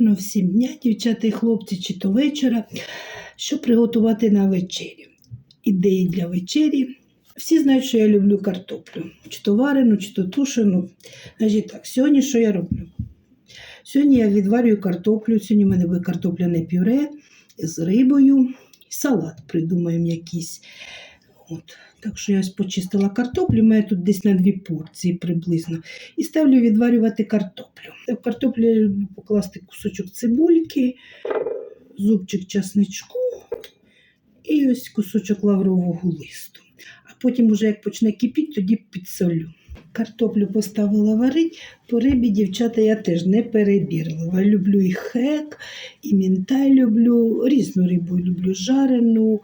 Гарного всім дня, дівчата і хлопці, чи то вечора, що приготувати на вечерю. Ідеї для вечері. Всі знають, що я люблю картоплю. Чи то варену, чи то тушену. Значить так, сьогодні що я роблю? Сьогодні я відварюю картоплю. Сьогодні в мене буде картопляне пюре з рибою. Салат придумаємо якийсь. От. Так що я ось почистила картоплю, маю тут десь на дві порції приблизно. І ставлю відварювати картоплю. В картоплю покласти кусочок цибульки, зубчик часничку і ось кусочок лаврового листу. А потім, уже як почне кипіти, тоді підсолю. Картоплю поставила варити. По рибі, дівчата, я теж не перебірлива. Люблю і хек, і мінтай люблю, різну рибу люблю жарену,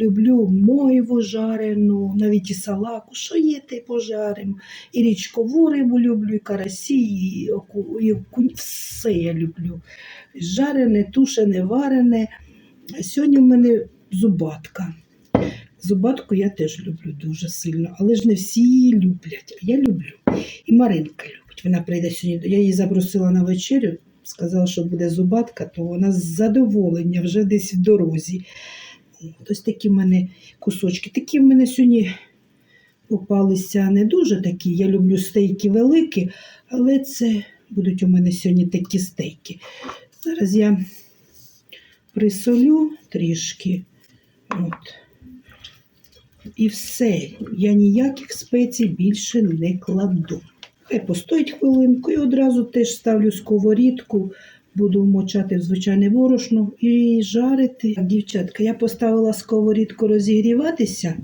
люблю мойву жарену, навіть і салаку, що є, те пожарим. І річкову рибу люблю, і карасі, і окунь. все я люблю. Жарене, тушене, варене. Сьогодні в мене зубатка. Зубатку я теж люблю дуже сильно, але ж не всі її люблять. Я люблю. І Маринка любить. Вона прийде сьогодні. Я її запросила на вечерю, сказала, що буде зубатка, то вона з задоволення вже десь в дорозі. Ось такі в мене кусочки. Такі в мене сьогодні попалися не дуже такі. Я люблю стейки великі, але це будуть у мене сьогодні такі стейки. Зараз я присолю трішки. От. І все. Я ніяких спецій більше не кладу. Хай постоїть хвилинку і одразу теж ставлю сковорідку, буду вмочати в звичайне борошно і жарити. Дівчатка, я поставила сковорідку розігріватися.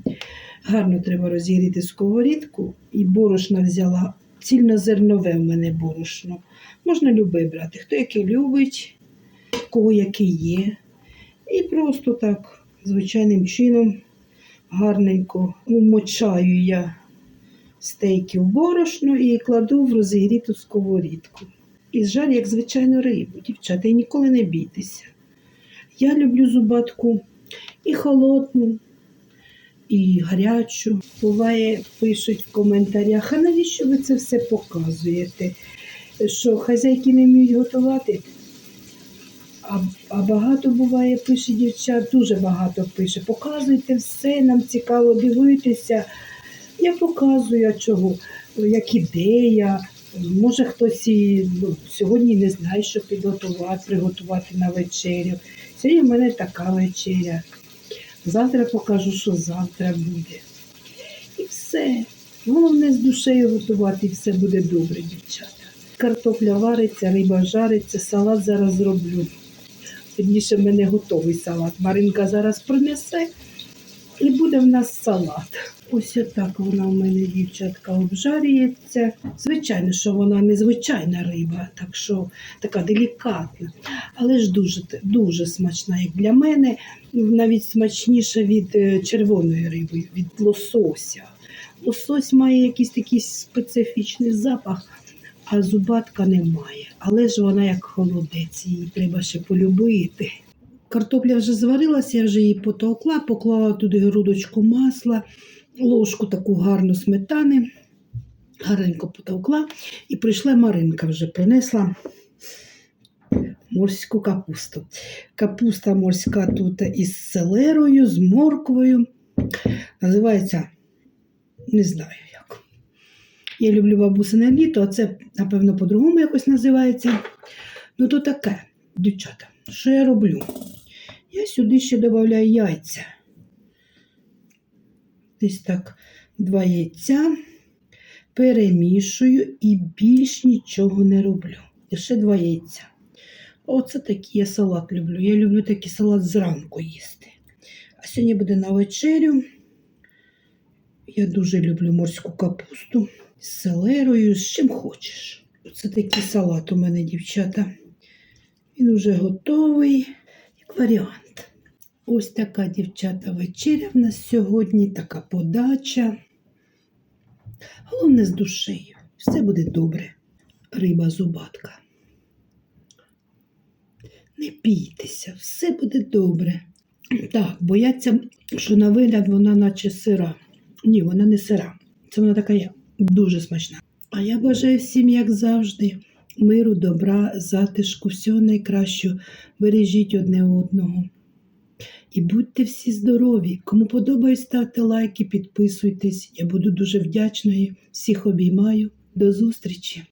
Гарно треба розігріти сковорідку. І борошна взяла. Цільнозернове в мене борошно. Можна любе брати, хто яке любить, кого яке є. І просто так, звичайним чином, гарненько умочаю я стейки в борошно і кладу в розігріту сковорідку. І жаль, як звичайну рибу, дівчата, і ніколи не бійтеся. Я люблю зубатку і холодну, і гарячу. Буває, пишуть в коментарях, а навіщо ви це все показуєте? Що хазяйки не вміють готувати? А, а багато буває, пише дівчат, дуже багато пише. Показуйте все, нам цікаво дивитися. Я показую, чого, як ідея. Може хтось і ну, сьогодні не знає, що підготувати, приготувати на вечерю. Сьогодні в мене така вечеря. Завтра покажу, що завтра буде. І все. Головне з душею готувати, і все буде добре, дівчата. Картопля вариться, риба жариться, салат зараз зроблю. Вірніше, в мене готовий салат. Маринка зараз принесе і буде в нас салат. Ось отак вона в мене, дівчатка, обжарюється. Звичайно, що вона незвичайна риба, так що така делікатна, але ж дуже, дуже смачна, як для мене, навіть смачніша від е, червоної риби, від лосося. Лосось має якийсь такий специфічний запах, а зубатка немає. Але ж вона як холодець, її треба ще полюбити. Картопля вже зварилася, я вже її потовкла, поклала туди грудочку масла, ложку таку гарну сметани, гарненько потовкла. І прийшла Маринка вже принесла морську капусту. Капуста морська тут із селерою, з морквою. Називається, не знаю. Я люблю бабусине літо, а це, напевно, по-другому якось називається. Ну, то таке, дівчата, що я роблю? Я сюди ще додаю яйця. Десь так два яйця перемішую і більш нічого не роблю. І ще два яйця. Оце такий я салат люблю. Я люблю такий салат зранку їсти. А сьогодні буде на вечерю. Я дуже люблю морську капусту з селерою, з чим хочеш. Це такий салат у мене, дівчата. Він вже готовий, як варіант. Ось така, дівчата, вечеря в нас сьогодні, така подача. Головне з душею. Все буде добре. Риба зубатка. Не бійтеся, все буде добре. Так, бояться, що на вигляд вона наче сира. Ні, вона не сира. Це вона така є дуже смачна. А я бажаю всім, як завжди, миру, добра, затишку, всього найкращого. Бережіть одне одного. І будьте всі здорові. Кому подобається, ставте лайки, підписуйтесь. Я буду дуже вдячною. Всіх обіймаю. До зустрічі!